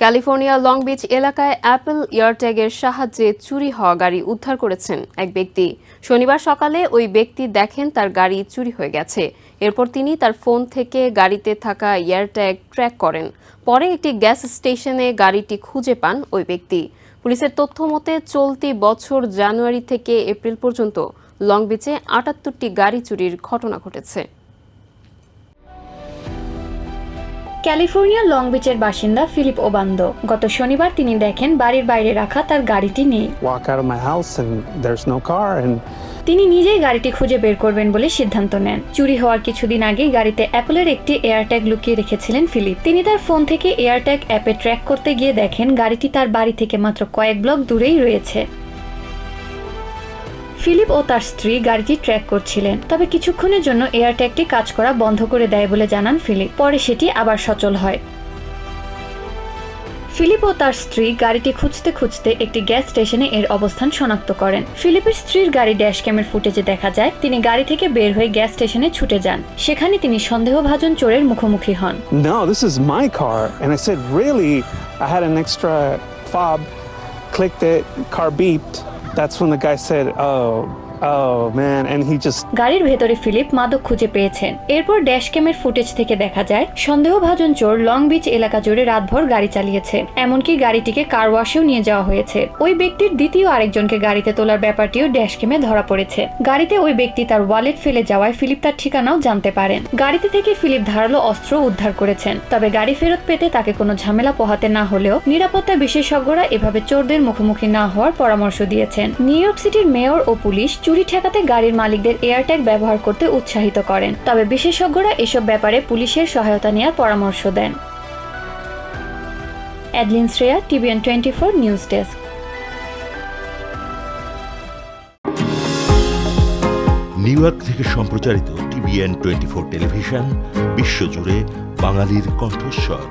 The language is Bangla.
ক্যালিফোর্নিয়া লং বিচ এলাকায় অ্যাপল ইয়ারট্যাগের সাহায্যে চুরি হওয়া গাড়ি উদ্ধার করেছেন এক ব্যক্তি। শনিবার সকালে ওই ব্যক্তি দেখেন তার গাড়ি চুরি হয়ে গেছে। এরপর তিনি তার ফোন থেকে গাড়িতে থাকা ইয়ারট্যাগ ট্র্যাক করেন। পরে একটি গ্যাস স্টেশনে গাড়িটি খুঁজে পান ওই ব্যক্তি। পুলিশের তথ্য মতে, চলতি বছর জানুয়ারি থেকে এপ্রিল পর্যন্ত লং বিচে আটাত্তরটি গাড়ি চুরির ঘটনা ঘটেছে। ক্যালিফোর্নিয়ার লং বিচের বাসিন্দা ফিলিপ ওবান্দো। গত শনিবার তিনি দেখেন বাড়ির বাইরে রাখা তার গাড়িটি নেই। তিনি নিজেই গাড়িটি খুঁজে বের করবেন বলে সিদ্ধান্ত নেন। চুরি হওয়ার কিছুদিন আগেই গাড়িতে অ্যাপলের একটি এয়ারট্যাগ লুকিয়ে রেখেছিলেন ফিলিপ। তিনি তার ফোন থেকে এয়ারট্যাগ অ্যাপে ট্র্যাক করতে গিয়ে দেখেন গাড়িটি তার বাড়ি থেকে মাত্র কয়েক ব্লক দূরেই রয়েছে। ফিলিপ ও তার স্ত্রী গাড়িটি ট্র্যাক করছিলেন তবে কিছুক্ষণের জন্য এয়ারট্যাগটি কাজ করা বন্ধ করে দেয় বলে জানান ফিলিপ পরে সেটি আবার সচল হয় ফিলিপ ও তার স্ত্রী গাড়িটি খুঁজতে খুঁজতে একটি গ্যাস স্টেশনে এর অবস্থান শনাক্ত করেন ফিলিপের স্ত্রীর গাড়ি ড্যাশ ক্যামের ফুটেজে দেখা যায় তিনি গাড়ি থেকে বের হয়ে গ্যাস স্টেশনে ছুটে যান সেখানে তিনি সন্দেহভাজন চোরের মুখোমুখি হন no, this is my car. And I said, really? I had an extra fob, clicked it, car beeped. That's when the guy said, oh, oh গাড়ির ভেতরে ফিলিপ মাদক খুঁজে পেয়েছেন। এরপর ড্যাশ ক্যামের ফুটেজ থেকে দেখা যায়, সন্দেহভাজন চোর লং বিচ এলাকা জুড়ে রাতভর গাড়ি চালিয়েছে। এমনকি গাড়িটিকে কার ওয়াশেও নিয়ে যাওয়া হয়েছে। ওই ব্যক্তির দ্বিতীয় আরেকজনকে গাড়িতে তোলার ব্যাপারটিও ড্যাশ ক্যামে ধরা পড়েছে। গাড়িতে ওই ব্যক্তি তার ওয়ালেট ফেলে যাওয়ায় ফিলিপ তার ঠিকানাও জানতে পারেন। গাড়িতে থেকে ফিলিপ ধারালো অস্ত্র উদ্ধার করেছেন। তবে গাড়ি ফেরত পেতে তাকে কোনো ঝামেলা পোহাতে না হলেও নিরাপত্তা বিশেষজ্ঞরা এভাবে চোরদের মুখোমুখি না হওয়ার পরামর্শ দিয়েছেন। নিউ ইয়র্ক সিটির মেয়র ও পুলিশ চুরি ঠেকাতে গাড়ির মালিকদের এয়ারট্যাগ ব্যবহার করতে উৎসাহিত করেন। তবে বিশেষজ্ঞরা এসব ব্যাপারে পুলিশের সহায়তা নেওয়ার পরামর্শ দেন। Adlin Shreya, TVN twenty four news desk. New York থেকে সম্প্রচারিত টিভিএন টোয়েন্টি ফোর টেলিভিশন, বিশ্বজুড়ে বাঙালির কণ্ঠস্বর।